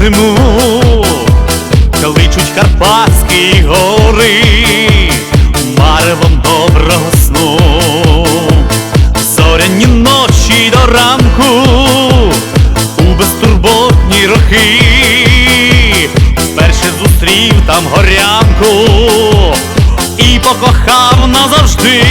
зиму, кличуть Карпатські гори, маревом доброго сну, зоряні ночі до ранку, у безтурботні роки, вперше зустрів там горянку і покохав назавжди.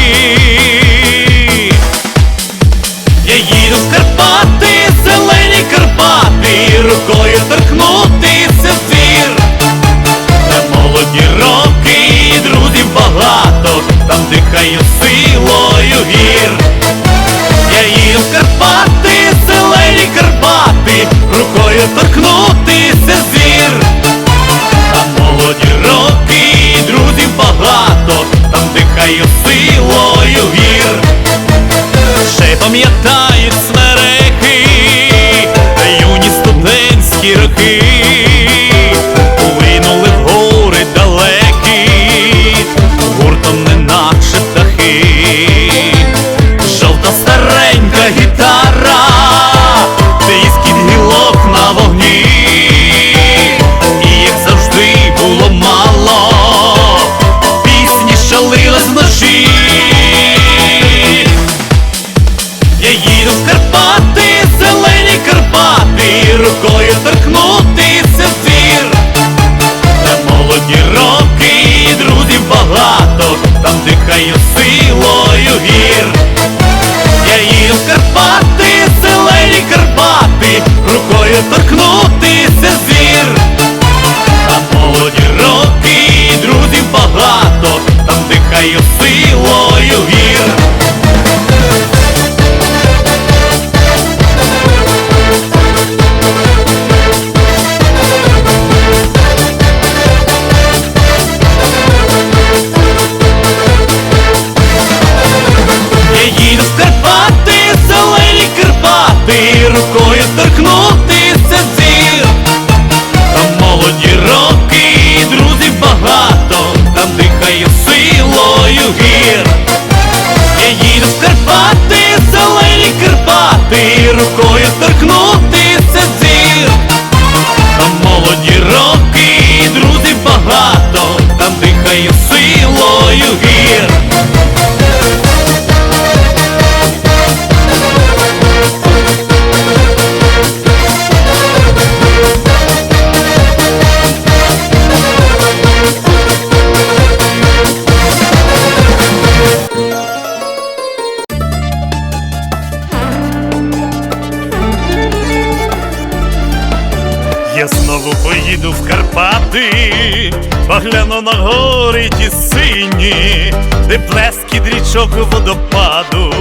Знову поїду в Карпати, погляну на гори ті сині, де плескіт річок водопаду,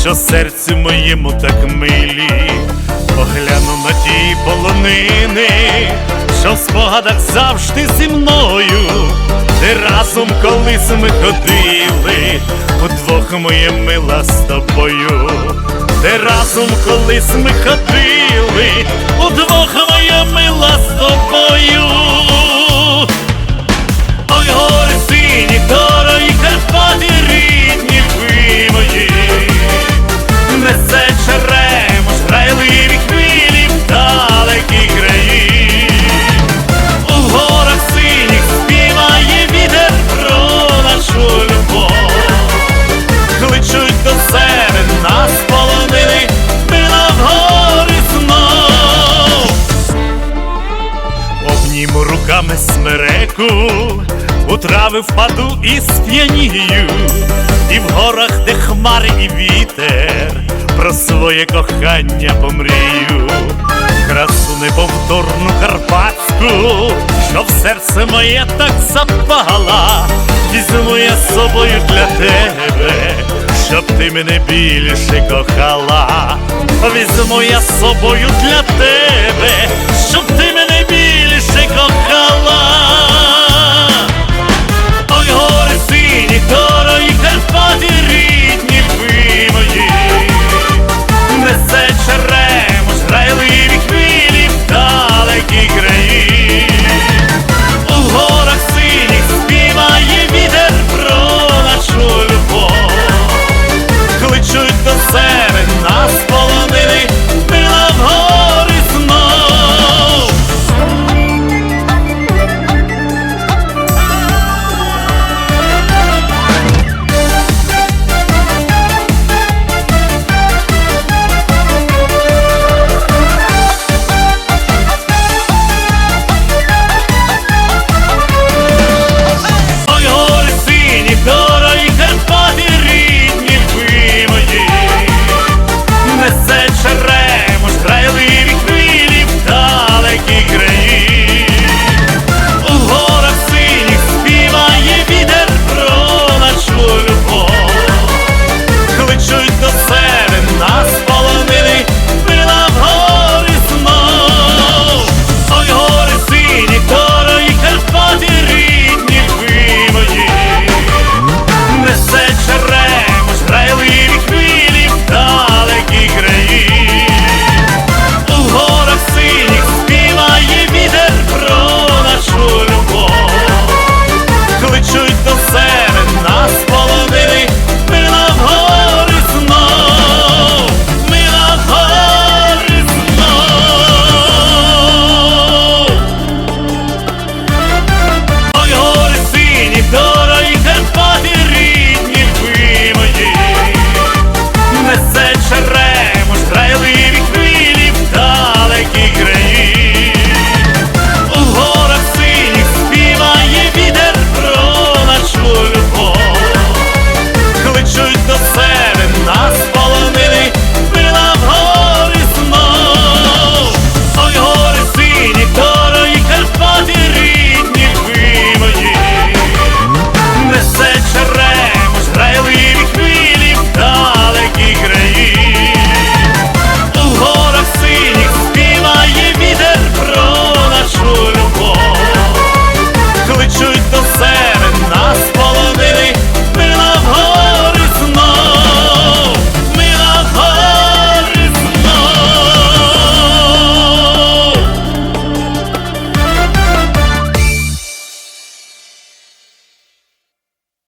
що серцю моєму так милі, погляну на ті полонини, що в спогадах завжди зі мною, де разом колись ми ходили, удвох моє мила з тобою де разом колись ми ходили, удвох моя мила з тобою. Ой, гори трави впаду і сп'янію, і в горах, де хмари і вітер, про своє кохання помрію, красу неповторну карпатську, що в серце моє так запала, візьму я з собою для тебе, щоб ти мене більше кохала, візьму я з собою для тебе, щоб ти мене більше кохала. Дорогі Карпати рідні